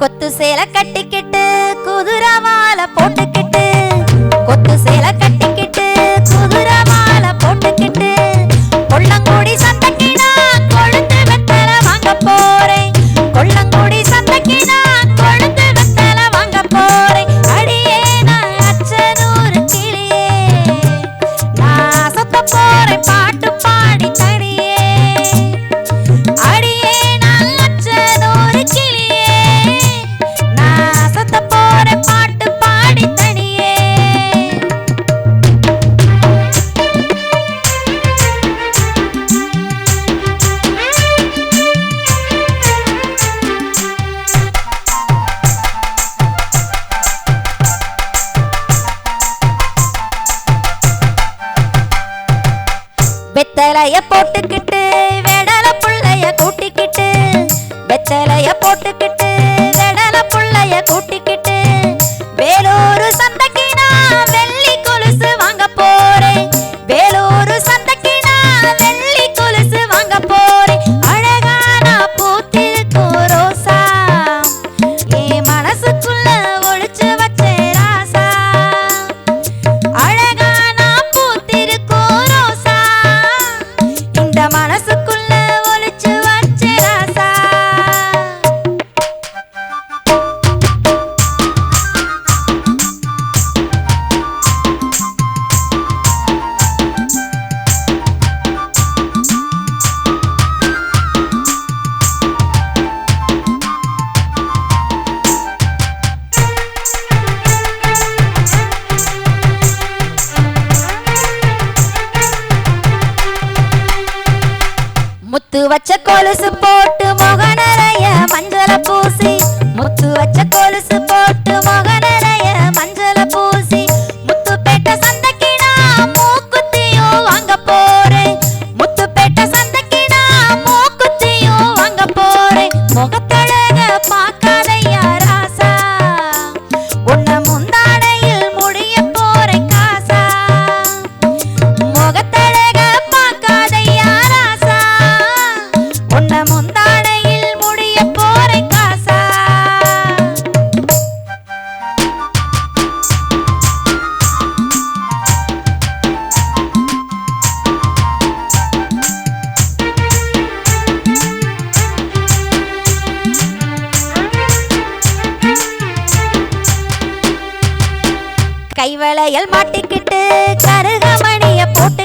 கொத்து சேலை கட்டிக்கிட்டு குதிரை வாழை போட்டுக்கிட்டு கொத்து சேலை கட்டி வெத்தலைய போட்டுக்கிட்டு வேடல புள்ளைய கூட்டிக்கிட்டு வெத்தலைய போட்டுக்கிட்டு முத்து வச்ச கொலுசு போட்டு முகநறைய மஞ்சள பூசி முத்து வச்ச கொலுசு கைவளையல் மாட்டிக்கிட்டு கருகமணிய போட்டு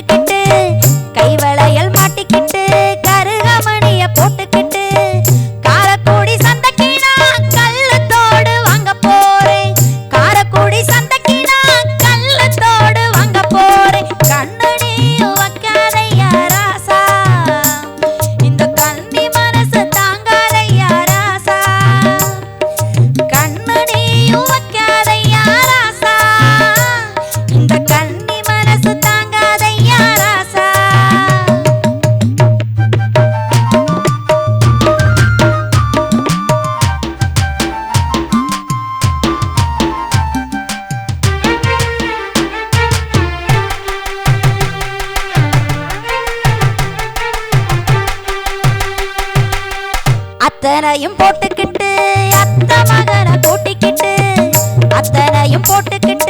அத்தனையும் போட்டுக்கிட்டு அத்த மகனை கூட்டிக்கிட்டு அத்தனையும் போட்டுக்கிட்டு